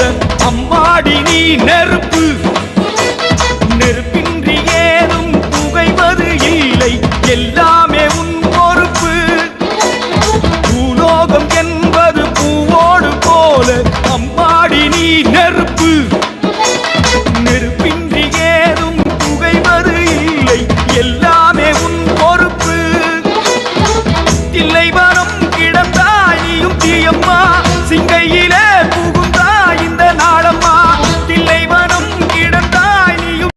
போல. அம்மாடி நீ நெருப்பு. நெருப்பின்றி ஏதும் புகைவது இல்லை. எல்லாமே உன் பொறுப்பு. பூலோகம் என்பது பூவோடு போல. அம்மாடி நீ நெருப்பு. நெருப்பின்றி ஏதும் புகைவது இல்லை. எல்லாமே உன் பொறுப்பு. இல்லை வனம் கிடந்தாயும் தீயம்